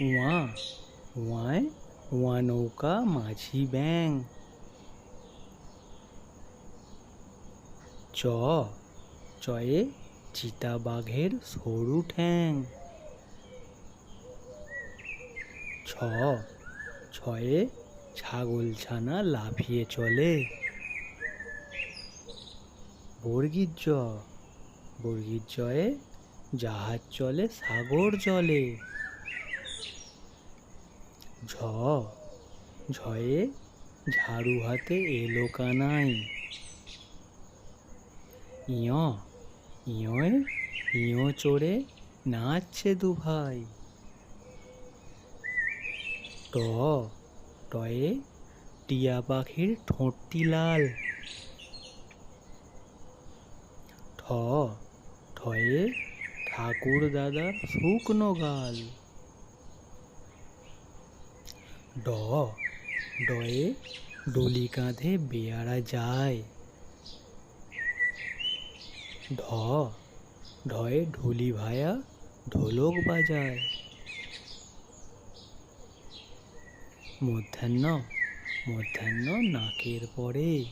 উয়া উয়ায় ওয়া নৌকা, মাঝি ব্যাং চ, চয়ে চিতাবাঘের সরু ঠ্যাং। ছ, ছয়ে ছাগল ছানা লাফিয়ে চলে। বর্গীর জ, বর্গীর জয়ে জাহাজ চলে সাগর জলে। ঝ, ঝয়ে ঝাড়ু হাতে এলো কানাই। ইয়, ইয়োয় ইয় চড়ে নাচছে দু ভাই ট, টয়ে টিয়া পাখির ঠোঁটটি লাল। ঠ, ঠয়ে ঠাকুর দাদার শুকনো গাল। ড। ডয়ে ডলি কাঁধে বেয়ারা যায়। ঢ ঢয়ে ঢুলি ভায়া ঢোলক বাজায়। মধ্যাহ্ন। মধ্যাহ্ন নাকের পরে।